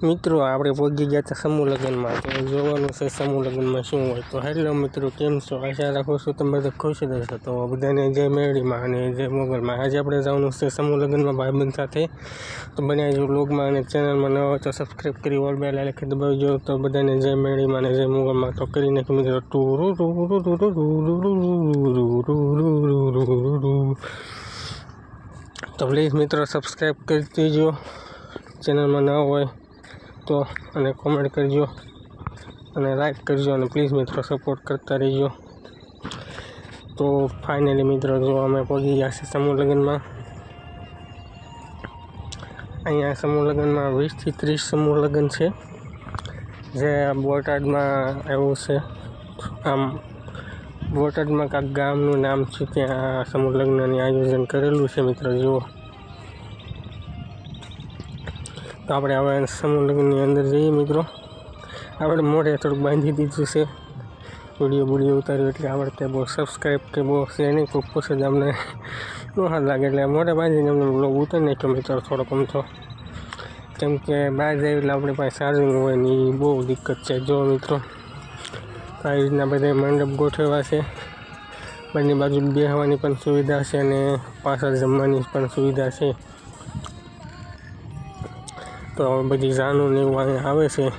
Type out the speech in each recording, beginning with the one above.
મિત્રો આપણે પહોંચી ગયા હતા સમૂહ લગ્નમાં તો જોવાનું છે સમૂહ લગ્નમાં શું હોય તો હેલો મિત્રો કેમ છો આશા રાખું છું તમે બધા ખુશ રહેશો તો બધાને જય મેળીમાં અને જય મોગલમાં આજે આપણે જવાનું છે સમૂહ લગ્નમાં ભાઈબંધ સાથે તો બન્યા જો બ્લોગમાં અને ચેનલમાં ન હોય તો સબસ્ક્રાઈબ કરી ઓલ બેલ લખી દબાવજો તો બધાને જય મેળીમાં અને જય મોગલમાં તો કરી નાખી મિત્રો ટુ તો પ્લીઝ મિત્રો સબસ્ક્રાઈબ કરી દેજો ચેનલમાં ન હોય તો અને કોમેન્ટ કરજો અને લાઈક કરજો અને પ્લીઝ મિત્રો સપોર્ટ કરતા રહીજો. તો ફાઇનલી મિત્રો જો અમે પહોંચી ગયા છીએ સમૂહ લગ્નમાં. અહીંયા સમૂહ લગ્નમાં વીસથી ત્રીસ સમૂહ લગ્ન છે. જે બોટાદમાં એવું છે. આમ બોટાદમાં કાંક ગામનું નામ છે ત્યાં સમૂહ લગ્નની આયોજન કરેલું છે મિત્રો, જુઓ. તો આપણે હવે સમૂહ અંદર જઈએ મિત્રો. આપણે મોઢે થોડુંક બાંધી દીધું છે. વીડિયો વીડિયો ઉતાર્યો એટલે આપણે ત્યાં બહુ સબસ્ક્રાઈબ કે બહુ છે નહીં કોઈ પૂછે જ અમને ન હાથ લાગે એટલે મોઢે બાંધીને અમને બ્લોગ ઉતારી નાખ્યો મિત્રો થોડોક આમ તો. કેમ કે બહાર જાય એટલે આપણી પાસે ચાર્જિંગ હોય ને એ બહુ દિક્કત છે. જો મિત્રો આવી રીતના બધા મંડપ ગોઠવ્યા છે. બંને બાજુ બેહવાની પણ સુવિધા છે અને પાછળ જમવાની પણ સુવિધા છે. તો બધી જાનું ને એવું આવે છે.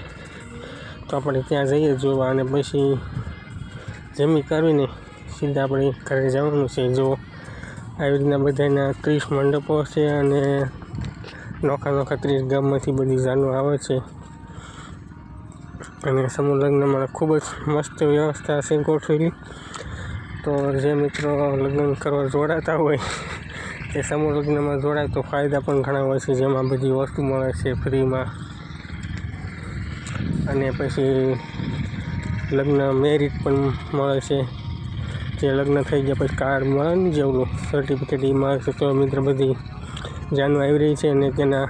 તો આપણે ત્યાં જઈએ જોવા અને પછી જમી કરીને સીધા આપણે ઘરે જવાનું છે. જો આવી રીતના બધાના ત્રીસ મંડપો છે અને નોખા નોખા ત્રીસ ગામમાંથી બધી જાનો આવે છે. અને સમૂહ લગ્નમાં ખૂબ જ મસ્ત વ્યવસ્થા છે ગોઠવેલી. તો જે મિત્રો લગ્ન કરવા જોડાતા હોય તે સમૂહ જોડાય તો ફાયદા પણ ઘણા હોય છે. જેમાં બધી વસ્તુ મળે છે ફ્રીમાં. અને પછી લગ્ન મેરિટ પણ મળે છે. જે લગ્ન થઈ ગયા પછી કાર્ડ મળે ને જેવડું સર્ટિફિકેટ એ મળે છે. તો મિત્ર બધી જાનું આવી રહી છે અને તેના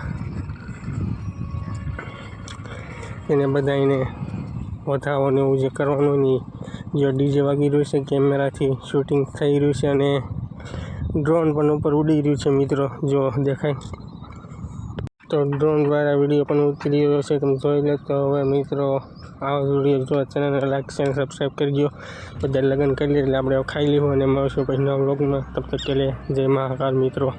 એને બધાને વધાવવાનું એવું જે કરવાનું નહીં જે ડીજે વાગી રહ્યું છે, કેમેરાથી શૂટિંગ થઈ રહ્યું છે અને ડ્રોન પણ ઉપર ઉડી રહ્યું છે મિત્રો, જો દેખાય. તો ડ્રોન દ્વારા વીડિયો પણ ઉતરી રહ્યો છે, તમે જોઈ લો તો હવે મિત્રો, આવા વીડિયો જો ચેનલને લાઈક શેર સબસ્ક્રાઈબ કરજો. બધા લગ્ન કરી લે એટલે આપણે ખાઈ લીધું અને મળશું પછી નવા બ્લોગમાં તબ લે, જય મહાકાલ મિત્રો.